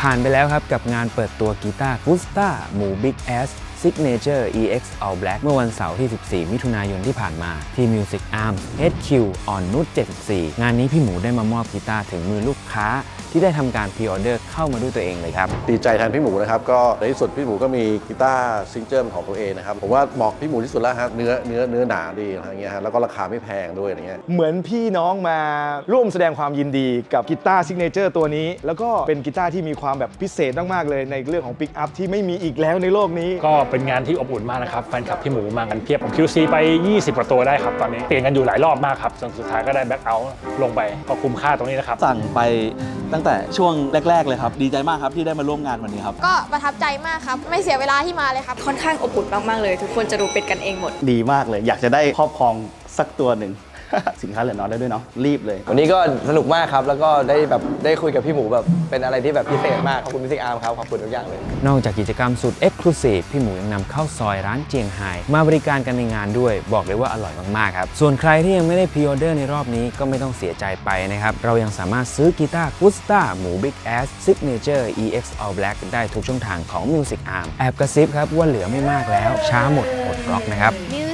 ผ่านไปแล้วครับกับงานเปิดตัวกีตาร์ Gusta หมู Big Ass Signature EX All Black เมื่อวันเสาร์ที่ 14 มิถุนายนที่ผ่านมาที่ Music Arm HQ on นุช74 งานนี้พี่หมูได้มามอบกีตาร์ถึงมือลูกค้าที่ได้ทำการพรีออเดอร์เข้ามาด้วยตัวเองเลยครับ ดีใจแทนพี่หมูนะครับ ก็ในที่สุดพี่หมูก็มีกีตาร์ซิงเกิลของตัวเองนะครับ ผมว่าเหมาะพี่หมูที่สุดแล้วครับเนื้อเนื้อเนื้อหนาดีอะไรเงี้ยฮะแล้วก็ราคาไม่แพงด้วยอะไรเงี้ยเหมือนพี่น้องมาร่วมแสดงความยินดีกับกีตาร์ซิกเนเจอร์ตัวนี้ แล้วก็เป็นกีตาร์ที่มีความแบบพิเศษมากๆเลยในเรื่องของปิกอัพที่ไม่มีอีกแล้วในโลกนี้ ก็เป็นงานที่อบอุ่นมากนะครับแฟนคลับพี่หมูมากันเพียบผม QC ไป 20กว่าตัวได้ครับตอนนี้เปลี่ยนกันอยู่หลายรอบมากครับจนสุดท้ายก็ได้แบ็คเอาท์ลงไปก็คุ้มค่าตรงนี้นะครับสั่งไปตั้งแต่ช่วงแรก ๆ เลยครับ ดีใจมากครับที่ได้มาร่วมงานวันนี้ครับ ก็ประทับใจมากครับ ไม่เสียเวลาที่มาเลยครับ ค่อนข้างอบอุ่นมาก ๆ เลย ทุกคนจะดูเป็นกันเองหมด ดีมากเลย อยากจะได้ครอบครองสักตัวหนึ่ง สินค้าเหลือน้อยได้ด้วยเนาะรีบเลย วันนี้ก็สนุกมากครับ แล้วก็ได้แบบได้คุยกับพี่หมูแบบเป็นอะไรที่แบบพิเศษมาก ขอบคุณมิสิกอาร์มครับ ขอบคุณทุกอย่างเลย นอกจากกิจกรรมสุด Exclusive พี่หมูยังนำเข้าซอยร้านเจียงไฮ้มาบริการกันในงานด้วย บอกเลยว่าอร่อยมากๆครับ ส่วนใครที่ยังไม่ได้พรีออเดอร์ในรอบนี้ก็ไม่ต้องเสียใจไปนะครับ เรายังสามารถซื้อกีตาร์ Gusta หมู Big Ass Signature EX All Black ได้ทุกช่องทางของ Music Arm แอบกระซิบครับว่าเหลือไม่มากแล้ว ช้าหมดอดร็อกนะครับ Music